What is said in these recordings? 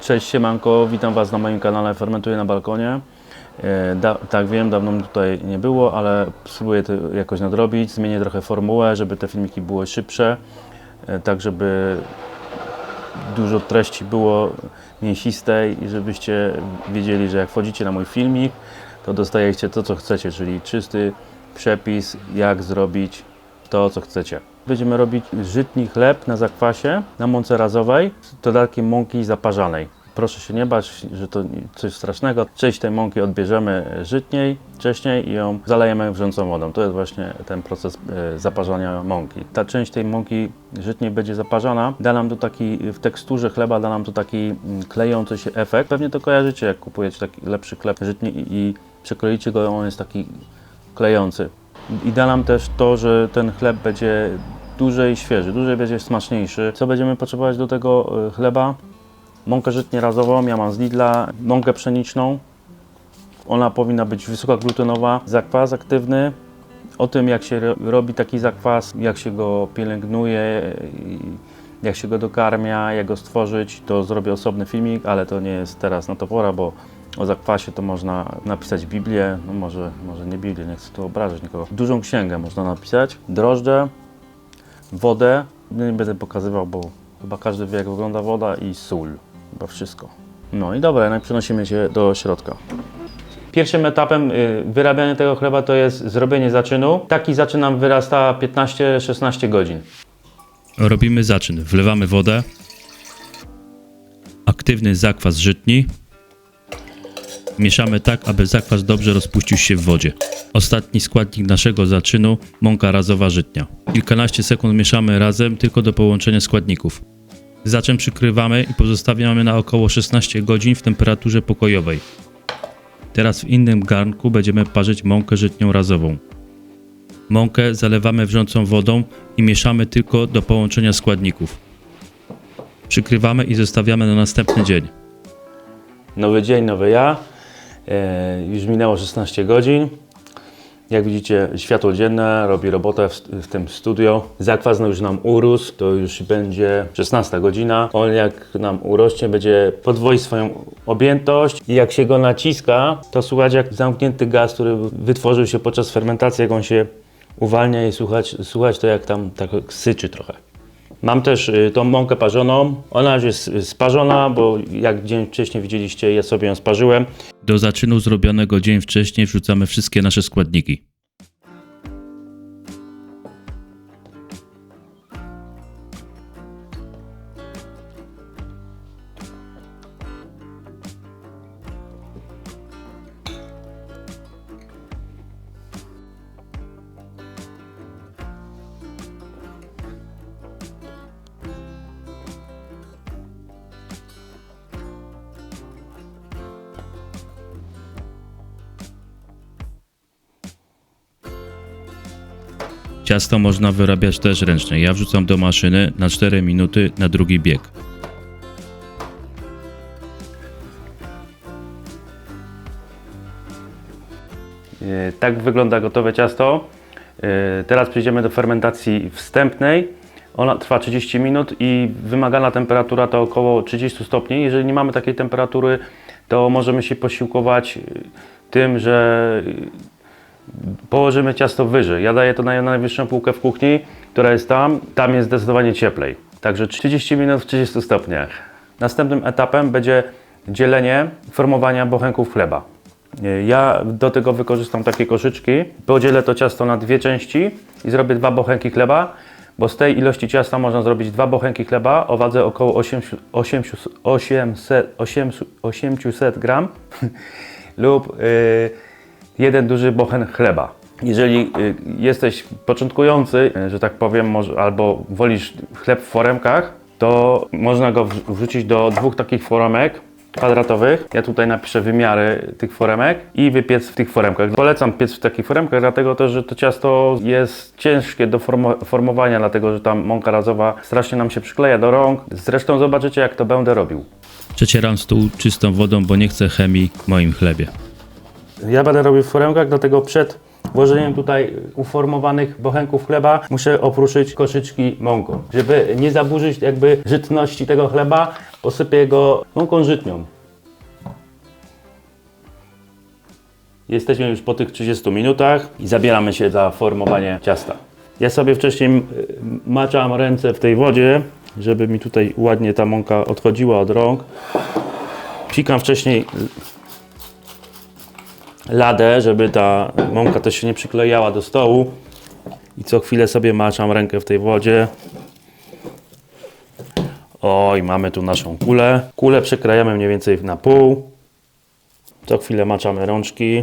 Cześć siemanko, witam Was na moim kanale Fermentuję na balkonie. E, Da, tak wiem, dawno mnie tutaj nie było, ale spróbuję to jakoś nadrobić. Zmienię trochę formułę, żeby te filmiki były szybsze, e, tak żeby dużo treści było mięsistej i żebyście wiedzieli, że jak wchodzicie na mój filmik, to dostajecie to, co chcecie, czyli czysty przepis, jak zrobić to, co chcecie. Będziemy robić żytni chleb na zakwasie, na mące razowej z dodatkiem mąki zaparzanej. Proszę się nie bać, że to coś strasznego. Część tej mąki odbierzemy żytniej, wcześniej i ją zalejemy wrzącą wodą. To jest właśnie ten proces e, zaparzania mąki. Ta część tej mąki żytniej będzie zaparzona, da nam to taki, w teksturze chleba da nam to taki mm, klejący się efekt. Pewnie to kojarzycie, jak kupujecie taki lepszy chleb żytni i, i przekroicie go, on jest taki klejący. I da nam też to, że ten chleb będzie dłużej świeży, dłużej będzie smaczniejszy. Co będziemy potrzebować do tego e, chleba? Mąkę żytnie ja mam z Lidla, mąkę pszeniczną. Ona powinna być wysokoglutenowa, zakwas aktywny. O tym, jak się ro- robi taki zakwas, jak się go pielęgnuje, jak się go dokarmia, jak go stworzyć, to zrobię osobny filmik, ale to nie jest teraz na to pora, bo o zakwasie to można napisać Biblię, no może, może nie Biblię, nie chcę tu obrażać nikogo. Dużą księgę można napisać, drożdże, wodę, nie będę pokazywał, bo chyba każdy wie jak wygląda woda i sól, chyba wszystko. No i dobra, no i przenosimy się do środka. Pierwszym etapem y, wyrabiania tego chleba to jest zrobienie zaczynu. Taki zaczyn nam wyrasta 15-16 godzin. Robimy zaczyn. Wlewamy wodę, aktywny zakwas żytni. Mieszamy tak, aby zakwas dobrze rozpuścił się w wodzie. Ostatni składnik naszego zaczynu mąka razowa żytnia. Kilkanaście sekund mieszamy razem tylko do połączenia składników. Zaczyn przykrywamy i pozostawiamy na około 16 godzin w temperaturze pokojowej. Teraz w innym garnku będziemy parzyć mąkę żytnią razową. Mąkę zalewamy wrzącą wodą i mieszamy tylko do połączenia składników. Przykrywamy i zostawiamy na następny dzień. Nowy dzień, nowy ja. E, już minęło 16 godzin. Jak widzicie, światło dzienne robi robotę w, w tym studio. Zakwas już nam urósł, to już będzie 16 godzina. On jak nam urośnie, będzie podwoić swoją objętość i jak się go naciska, to słuchać jak zamknięty gaz, który wytworzył się podczas fermentacji, jak on się uwalnia i słuchać, słuchać to jak tam tak syczy trochę. Mam też y, tą mąkę parzoną. Ona już jest y, sparzona, bo jak dzień wcześniej widzieliście, ja sobie ją sparzyłem. Do zaczynu zrobionego dzień wcześniej wrzucamy wszystkie nasze składniki. Ciasto można wyrabiać też ręcznie. Ja wrzucam do maszyny na 4 minuty na drugi bieg. Y, Tak wygląda gotowe ciasto. Y, Teraz przejdziemy do fermentacji wstępnej. Ona trwa 30 minut i wymagana temperatura to około 30 stopni. Jeżeli nie mamy takiej temperatury, to możemy się posiłkować y, tym, że położymy ciasto wyżej. Ja daję to na najwyższą półkę w kuchni, która jest tam. Tam jest zdecydowanie cieplej. Także 30 minut w 30 stopniach. Następnym etapem będzie dzielenie formowania bochenków chleba. Ja do tego wykorzystam takie koszyczki. Podzielę to ciasto na dwie części i zrobię dwa bochenki chleba, bo z tej ilości ciasta można zrobić dwa bochenki chleba o wadze około 800, 800, 800, 800 gram lub y, jeden duży bochen chleba. Jeżeli y, jesteś początkujący, y, że tak powiem, albo wolisz chleb w foremkach, to można go wrz- wrzucić do dwóch takich foremek kwadratowych. Ja tutaj napiszę wymiary tych foremek i wypiec w tych foremkach. Polecam piec w takich foremkach, dlatego też, że to ciasto jest ciężkie do formo- formowania, dlatego że tam mąka razowa strasznie nam się przykleja do rąk. Zresztą zobaczycie, jak to będę robił. Przecieram stół czystą wodą, bo nie chcę chemii w moim chlebie. Ja będę robił w foremkach, dlatego przed Włożeniem tutaj uformowanych bochenków chleba muszę opruszyć koszyczki mąką. Żeby nie zaburzyć jakby żytności tego chleba, posypię go mąką żytnią. Jesteśmy już po tych 30 minutach i zabieramy się za formowanie ciasta. Ja sobie wcześniej m, maczam ręce w tej wodzie, żeby mi tutaj ładnie ta mąka odchodziła od rąk. Psikam wcześniej ladę, żeby ta mąka też się nie przyklejała do stołu. I co chwilę sobie maczam rękę w tej wodzie. Oj, mamy tu naszą kulę. Kulę przekrajamy mniej więcej na pół. Co chwilę maczamy rączki.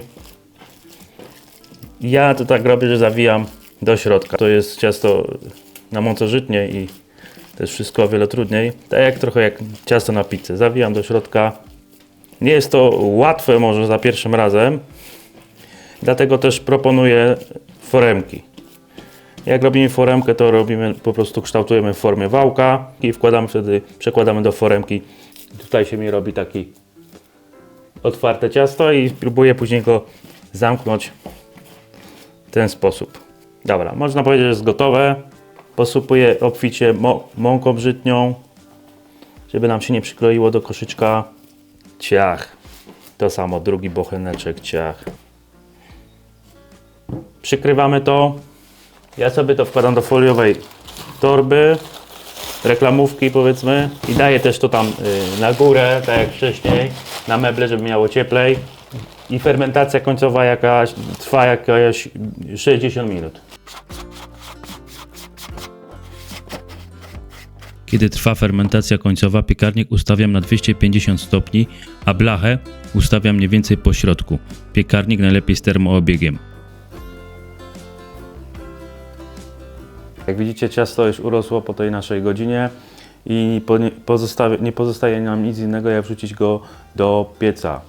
Ja to tak robię, że zawijam do środka. To jest ciasto na mące żytniej i jest wszystko o wiele trudniej. Tak jak trochę jak ciasto na pizzę. Zawijam do środka. Nie jest to łatwe może za pierwszym razem, dlatego też proponuję foremki. Jak robimy foremkę, to robimy po prostu kształtujemy w formie wałka i wkładamy wtedy, przekładamy do foremki. Tutaj się mi robi taki otwarte ciasto i próbuję później go zamknąć w ten sposób. Dobra, można powiedzieć, że jest gotowe. Posypuję obficie mąką brzydnią, żeby nam się nie przykleiło do koszyczka. Ciach. To samo, drugi bocheneczek, ciach. Przykrywamy to. Ja sobie to wkładam do foliowej torby, reklamówki powiedzmy i daję też to tam y, na górę, tak jak wcześniej, na meble, żeby miało cieplej. I fermentacja końcowa jakaś trwa jakieś 60 minut. Kiedy trwa fermentacja końcowa, piekarnik ustawiam na 250 stopni, a blachę ustawiam mniej więcej po środku. Piekarnik najlepiej z termoobiegiem. Jak widzicie, ciasto już urosło po tej naszej godzinie i nie pozostaje nam nic innego, jak wrzucić go do pieca.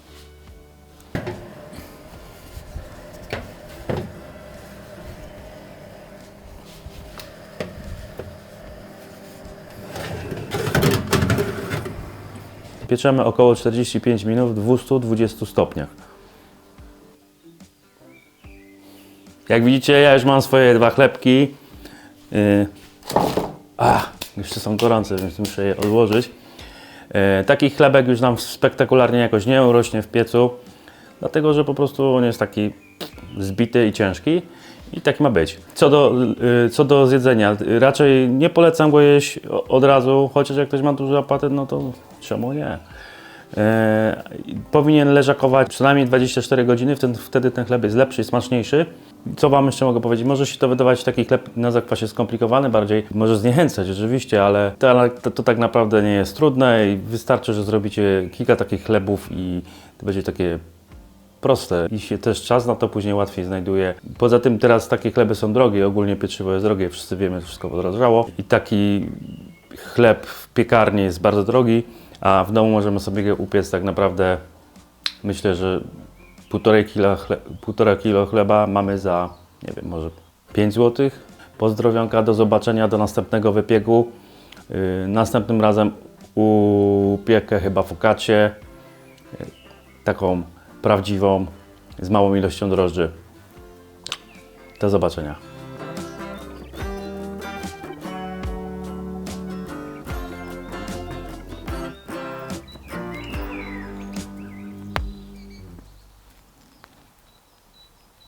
Pieczemy około 45 minut w 220 stopniach. Jak widzicie, ja już mam swoje dwa chlebki. Yy. A, jeszcze są gorące, więc muszę je odłożyć. Yy, taki chlebek już nam spektakularnie jakoś nie urośnie w piecu, dlatego że po prostu on jest taki zbity i ciężki i taki ma być. Co do, yy, co do zjedzenia, raczej nie polecam go jeść od razu, chociaż jak ktoś ma duży apetyt, no to czemu nie? E, powinien leżakować przynajmniej 24 godziny, wtedy, wtedy ten chleb jest lepszy i smaczniejszy. Co Wam jeszcze mogę powiedzieć? Może się to wydawać taki chleb na zakwasie skomplikowany, bardziej może zniechęcać to, ale to, to tak naprawdę nie jest trudne i wystarczy, że zrobicie kilka takich chlebów i to będzie takie proste i się też czas na to później łatwiej znajduje. Poza tym teraz takie chleby są drogie, ogólnie pieczywo jest drogie, wszyscy wiemy, że wszystko podrożało i taki chleb w piekarni jest bardzo drogi, a w domu możemy sobie go upiec tak naprawdę myślę, że półtorej kilo, chle, półtora kilo chleba mamy za, nie wiem, może 5 zł. Pozdrowionka, do zobaczenia, do następnego wypiegu. Yy, następnym razem upiekę chyba focaccię, yy, taką prawdziwą, z małą ilością drożdży. Do zobaczenia.